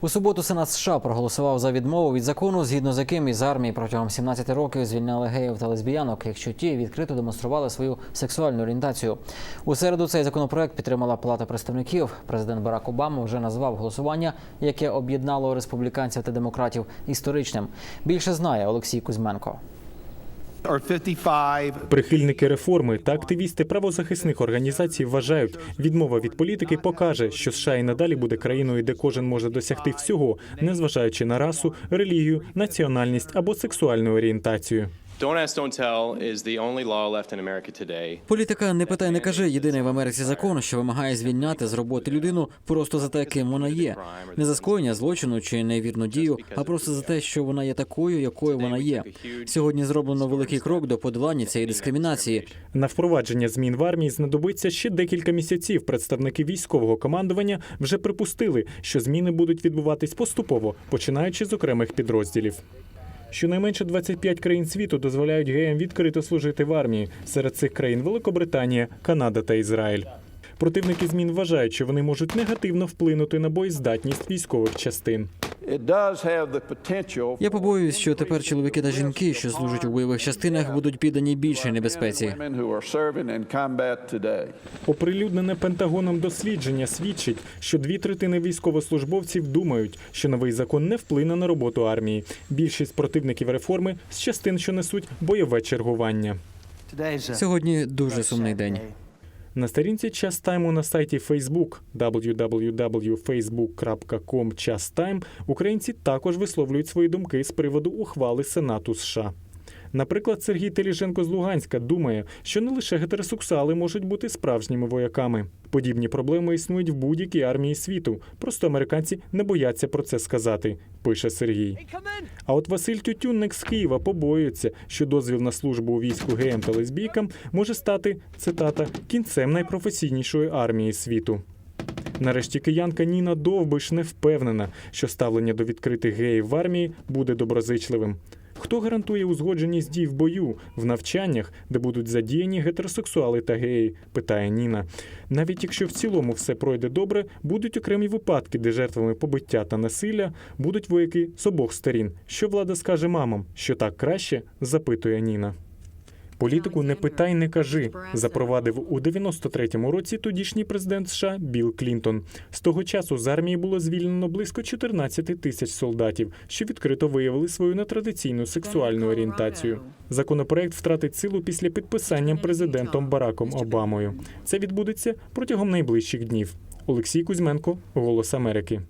У суботу Сенат США проголосував за відмову від закону, згідно з яким із армії протягом 17 років звільняли геїв та лесбіянок, якщо ті відкрито демонстрували свою сексуальну орієнтацію. У середу цей законопроект підтримала Палата представників. Президент Барак Обама вже назвав голосування, яке об'єднало республіканців та демократів, історичним. Більше знає Олексій Кузьменко. Are 55 Прихильники реформи та активісти правозахисних організацій вважають, відмова від політики покаже, що США і надалі буде країною, де кожен може досягти всього, незважаючи на расу, релігію, національність або сексуальну орієнтацію. Don't ask, don't tell is the only law left in America today. Політика не питай, не каже. Єдиний в Америці закон, що вимагає звільняти з роботи людину просто за те, ким вона є, не за скоєння злочину чи невірну дію, а просто за те, що вона є такою, якою вона є. Сьогодні зроблено великий крок до подолання цієї дискримінації. На впровадження змін в армії знадобиться ще декілька місяців. Представники військового командування вже припустили, що зміни будуть відбуватись поступово, починаючи з окремих підрозділів. Щонайменше 25 країн світу дозволяють геям відкрито служити в армії. Серед цих країн Великобританія, Канада та Ізраїль. Противники змін вважають, що вони можуть негативно вплинути на боєздатність військових частин. It does have the potential Я побоююсь, що тепер чоловіки та жінки, що служать у бойових частинах, будуть піддані більшій небезпеці. Оприлюднене Пентагоном дослідження свідчить, що дві третини військовослужбовців думають, що новий закон не вплине на роботу армії. Більшість противників реформи з частин, що несуть бойове чергування. Сьогодні дуже сумний день. На сторінці час тайму на сайті Facebook www.facebook.com час тайм українці також висловлюють свої думки з приводу ухвали Сенату США. Наприклад, Сергій Теліженко з Луганська думає, що не лише гетеросексуали можуть бути справжніми вояками. Подібні проблеми існують в будь-якій армії світу. Просто американці не бояться про це сказати, пише Сергій. А от Василь Тютюнник з Києва побоюється, що дозвіл на службу у війську геям та лесбійкам може стати цитата кінцем найпрофесійнішої армії світу. Нарешті киянка Ніна Довбиш не впевнена, що ставлення до відкритих геїв в армії буде доброзичливим. Хто гарантує узгодженість дій в бою, в навчаннях, де будуть задіяні гетеросексуали та геї? питає Ніна. Навіть якщо в цілому все пройде добре, будуть окремі випадки, де жертвами побиття та насилля будуть вояки з обох сторін. Що влада скаже мамам? Що так краще? запитує Ніна. Політику не питай, не кажи, запровадив у 93-му році тодішній президент США Білл Клінтон. З того часу з армії було звільнено близько 14 тисяч солдатів, що відкрито виявили свою нетрадиційну сексуальну орієнтацію. Законопроект втратить силу після підписання президентом Бараком Обамою. Це відбудеться протягом найближчих днів. Олексій Кузьменко, Голос Америки.